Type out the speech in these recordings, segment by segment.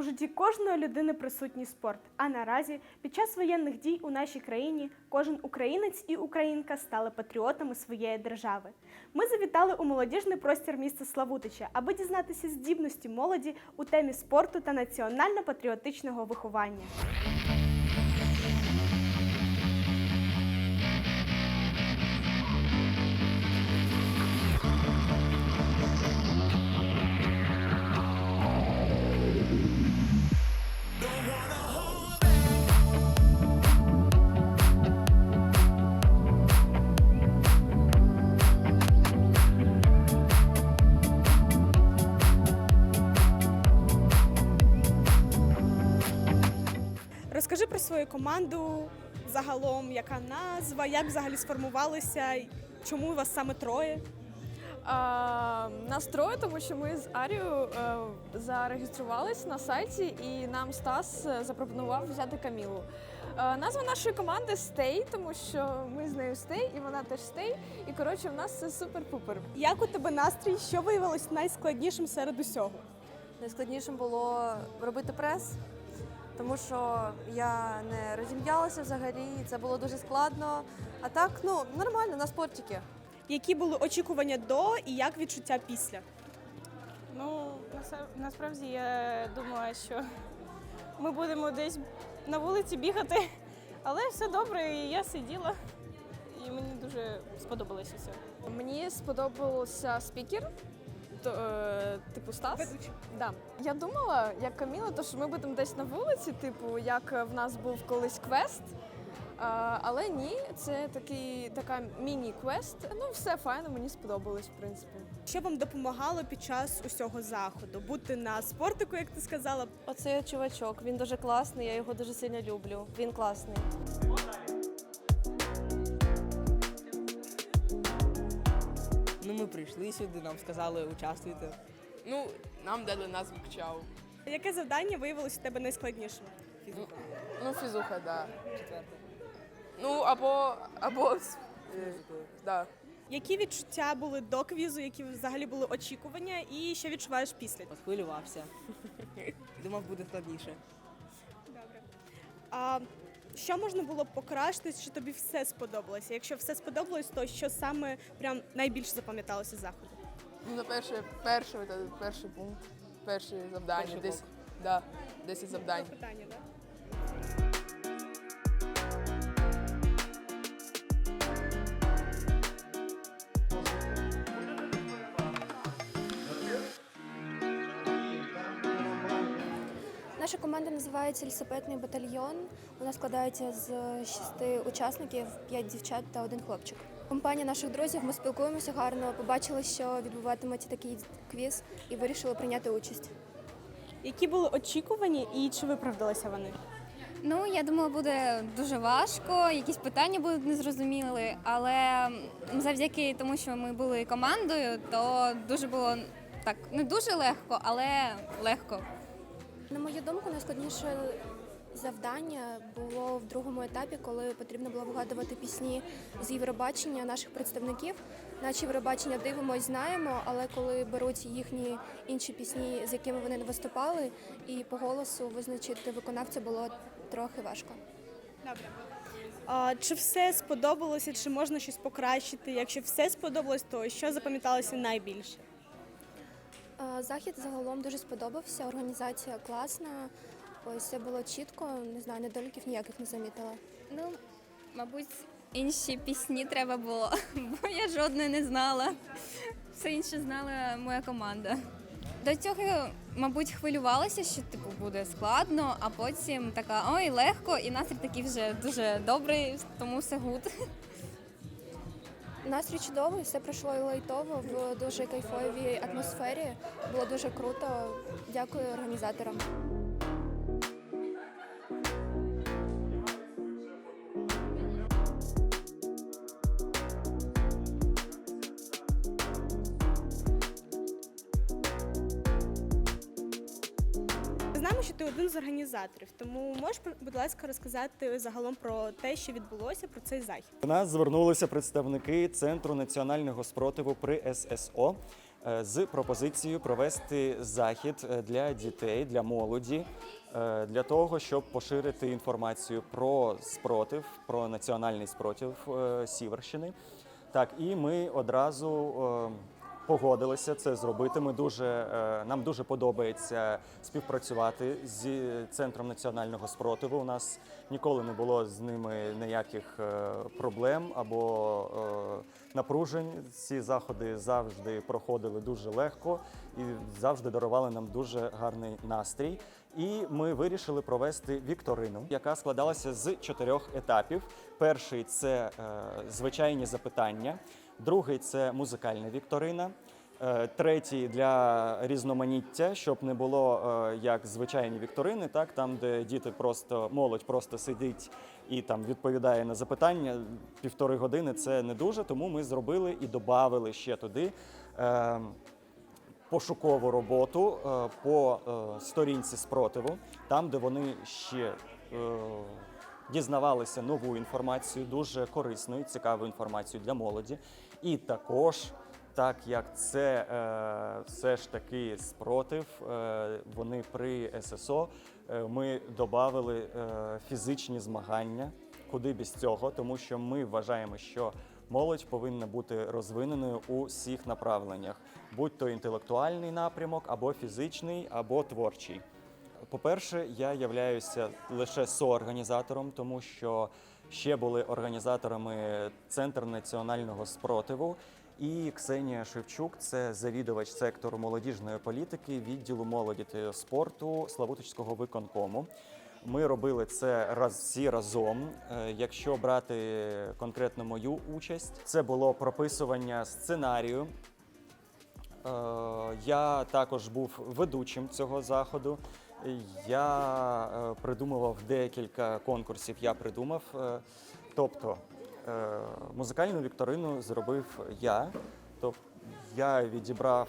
У житті кожної людини присутній спорт. А наразі, під час воєнних дій у нашій країні, кожен українець і українка стали патріотами своєї держави. Ми завітали у молодіжний простір міста Славутича, аби дізнатися здібності молоді у темі спорту та національно-патріотичного виховання. Розкажи про свою команду загалом, яка назва, як взагалі сформувалися, чому у вас саме троє? А, нас троє, тому що ми з Арією е, зареєструвались на сайті, і нам Стас е, запропонував взяти Камілу. Е, назва нашої команди Стей, тому що ми з нею Стей, і вона теж Стей. І коротше, в нас це супер-пупер. Як у тебе настрій? Що виявилось найскладнішим серед усього? Найскладнішим було робити прес, тому що я не розім'ялася взагалі, і це було дуже складно. А так, ну нормально, на спортики. Які були очікування до і як відчуття після? Ну, наса- насправді я думала, що ми будемо десь на вулиці бігати, але все добре, і я сиділа, і мені дуже сподобалося все. Мені сподобався спікер, то, е, типу Стас. Ведучий. Да. Я думала, як Каміла, то що ми будемо десь на вулиці, типу, як в нас був колись квест. А, але ні, це такий така міні-квест. Ну, все файно, мені сподобалось, в принципі. Що вам допомагало під час усього заходу? Бути на спортику, як ти сказала, Оцей чувачок, він дуже класний, я його дуже сильно люблю. Він класний. Ми прийшли сюди, нам сказали участвуйте. Ну, нам дали назву КЧАУ. яке завдання виявилось у тебе найскладнішим? Фізуха. Ну, фізуха, да. Четверте. Ну, або. або. е, да. Які відчуття були до квізу, які взагалі були очікування, і що відчуваєш після? От хвилювався. Думав, буде складніше. Добре. А що можна було б покращити, що тобі все сподобалося? Якщо все сподобалось, то що саме прям найбільше запам'яталося з заходу? Ну, на перше, перший, перший пункт, перші завдання. Перший десь, да, 10 завдань. Питання, так? Наша команда називається лісопетний батальйон. Вона складається з шести учасників, п'ять дівчат та один хлопчик. Компанія наших друзів, ми спілкуємося гарно, побачили, що відбуватиметься такий квіз, і вирішили прийняти участь. Які були очікування і чи виправдалися вони? Ну, я думала, буде дуже важко, якісь питання будуть незрозуміли, але завдяки тому, що ми були командою, то дуже було так не дуже легко, але легко. На мою думку, найскладніше завдання було в другому етапі, коли потрібно було вигадувати пісні з Євробачення наших представників. Наче Євробачення дивимось, знаємо, але коли беруть їхні інші пісні, з якими вони не виступали, і по голосу визначити виконавця було трохи важко. Добре. А, чи все сподобалося, чи можна щось покращити? Якщо все сподобалось, то що запам'яталося найбільше? Е, Захід загалом дуже сподобався. Організація класна. Ось все було чітко. Не знаю, недоліків ніяких не замітила. Ну, мабуть, інші пісні треба було, бо я жодної не знала. Все інше знала моя команда. До цього, мабуть, хвилювалася, що типу буде складно, а потім така ой, легко, і настрій такий вже дуже добрий, тому все гуд. Настрій чудовий, все пройшло лайтово в дуже кайфовій атмосфері. Було дуже круто. Дякую організаторам. Знаємо, що ти один з організаторів, тому можеш, будь ласка, розказати загалом про те, що відбулося, про цей захід. До нас звернулися представники Центру національного спротиву при ССО. е, з пропозицією провести захід е, для дітей, для молоді, е, для того, щоб поширити інформацію про спротив, про національний спротив Сіверщини. Так, і ми одразу погодилися це зробити. Ми дуже е, нам дуже подобається співпрацювати з центром національного спротиву. У нас ніколи не було з ними ніяких е, проблем або е, напружень. Ці заходи завжди проходили дуже легко і завжди дарували нам дуже гарний настрій. І ми вирішили провести вікторину, яка складалася з чотирьох етапів. Перший це звичайні запитання, другий це музикальна вікторина. е, Третій для різноманіття, щоб не було е, як звичайні вікторини, так там, де діти просто молодь просто сидить і там відповідає на запитання півтори години. Це не дуже, тому ми зробили і додали ще туди. Е, пошукову роботу е, по е, сторінці спротиву, там, де вони ще е, дізнавалися нову інформацію, дуже корисну і цікаву інформацію для молоді. І також, так як це е, все ж таки спротив, е, вони при ССО е, ми додали фізичні змагання. Куди без цього, тому що ми вважаємо, що молодь повинна бути розвиненою у всіх направленнях, будь то інтелектуальний напрямок, або фізичний, або творчий. По-перше, я являюся лише соорганізатором, тому що ще були організаторами Центр національного спротиву. І Ксенія Шевчук це завідувач сектору молодіжної політики відділу молоді та спорту Славутичського виконкому. Ми робили це раз всі разом. Е, Якщо брати конкретно мою участь, це було прописування сценарію. Е, Я також був ведучим цього заходу. Я е, придумував декілька конкурсів. Я придумав. Е, Тобто е, музикальну вікторину зробив я. Тобто я відібрав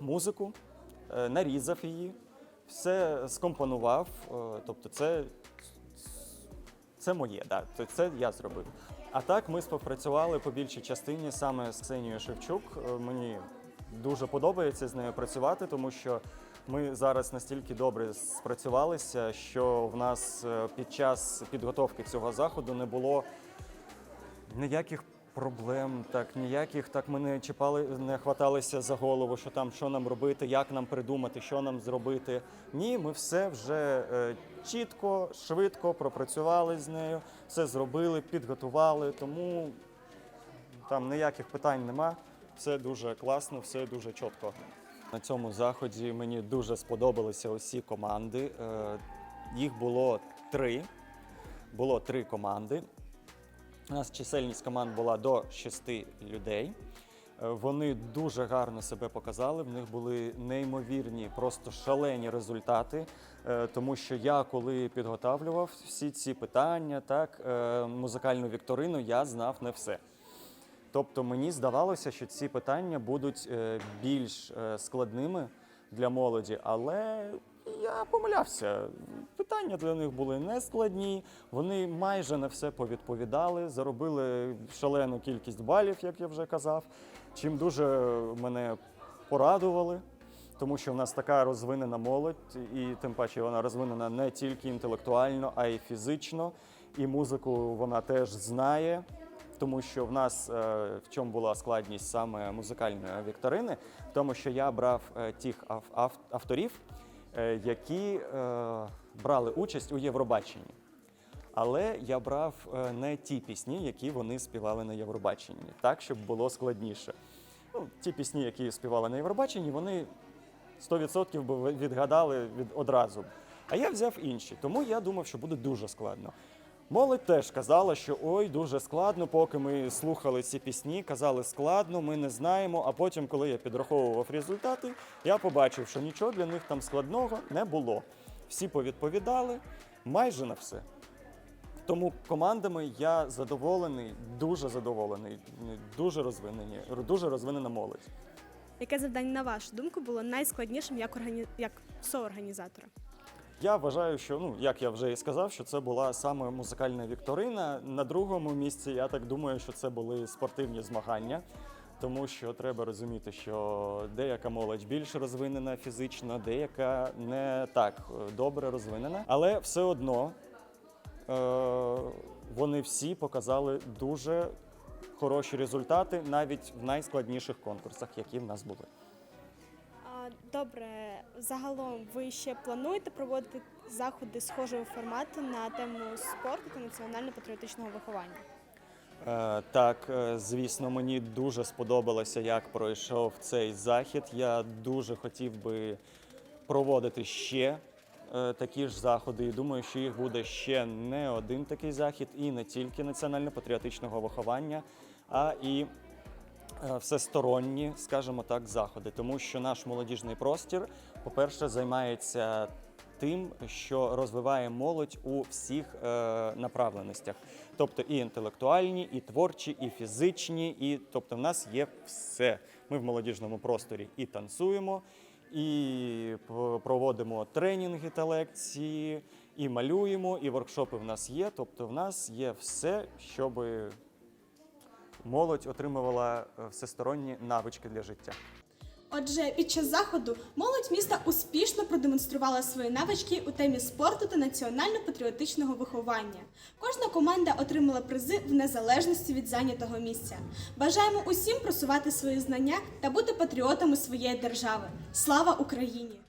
музику, нарізав її, все скомпонував. Тобто, це, це моє, да, це- я зробив. А так ми співпрацювали по більшій частині саме з Ксенією Шевчук. Мені дуже подобається з нею працювати, тому що ми зараз настільки добре спрацювалися, що в нас е, під час підготовки цього заходу не було ніяких проблем, так ніяких так ми не чіпали, не хваталися за голову, що там що нам робити, як нам придумати, що нам зробити. Ні, ми все вже е, чітко, швидко пропрацювали з нею, все зробили, підготували. Тому там ніяких питань нема. Все дуже класно, все дуже чітко. На цьому заході мені дуже сподобалися усі команди. Е, Їх було три. Було три команди. У нас чисельність команд була до шести людей. Е, Вони дуже гарно себе показали. В них були неймовірні, просто шалені результати. Е, Тому що я, коли підготавлював всі ці питання, так, музикальну вікторину, я знав не все. Тобто мені здавалося, що ці питання будуть е, більш е, складними для молоді, але я помилявся. Питання для них були не складні. Вони майже на все повідповідали, заробили шалену кількість балів, як я вже казав, чим дуже мене порадували. Тому що в нас така розвинена молодь, і тим паче вона розвинена не тільки інтелектуально, а й фізично. І музику вона теж знає тому що в нас е, в чому була складність саме музикальної вікторини, в тому, що я брав е, тих ав- ав- авторів, е, які брали участь у Євробаченні. Але я брав не ті пісні, які вони співали на Євробаченні, так, щоб було складніше. Ну, ті пісні, які співали на Євробаченні, вони 100% би відгадали від одразу. А я взяв інші, тому я думав, що буде дуже складно. Молодь теж казала, що ой, дуже складно, поки ми слухали ці пісні, казали складно, ми не знаємо. А потім, коли я підраховував результати, я побачив, що нічого для них там складного не було. Всі повідповідали майже на все. Тому командами я задоволений, дуже задоволений, дуже розвинені, дуже розвинена молодь. Яке завдання, на вашу думку, було найскладнішим як, органі... як соорганізатора? Я вважаю, що ну як я вже і сказав, що це була саме музикальна вікторина. На другому місці я так думаю, що це були спортивні змагання, тому що треба розуміти, що деяка молодь більш розвинена фізично, деяка не так добре розвинена. Але все одно е, вони всі показали дуже хороші результати навіть в найскладніших конкурсах, які в нас були. Добре, загалом ви ще плануєте проводити заходи схожого формату на тему спорту та національно-патріотичного виховання? Е, Так, е, звісно, мені дуже сподобалося, як пройшов цей захід. Я дуже хотів би проводити ще е, такі ж заходи. І думаю, що їх буде ще не один такий захід, і не тільки національно-патріотичного виховання, а і всесторонні, скажімо так, заходи. Тому що наш молодіжний простір, по-перше, займається тим, що розвиває молодь у всіх е, направленостях. Тобто і інтелектуальні, і творчі, і фізичні, і тобто в нас є все. Ми в молодіжному просторі і танцюємо, і проводимо тренінги та лекції, і малюємо, і воркшопи в нас є. Тобто в нас є все, щоб молодь отримувала е, всесторонні навички для життя. Отже, під час заходу молодь міста успішно продемонструвала свої навички у темі спорту та національно-патріотичного виховання. Кожна команда отримала призи в незалежності від зайнятого місця. Бажаємо усім просувати свої знання та бути патріотами своєї держави. Слава Україні!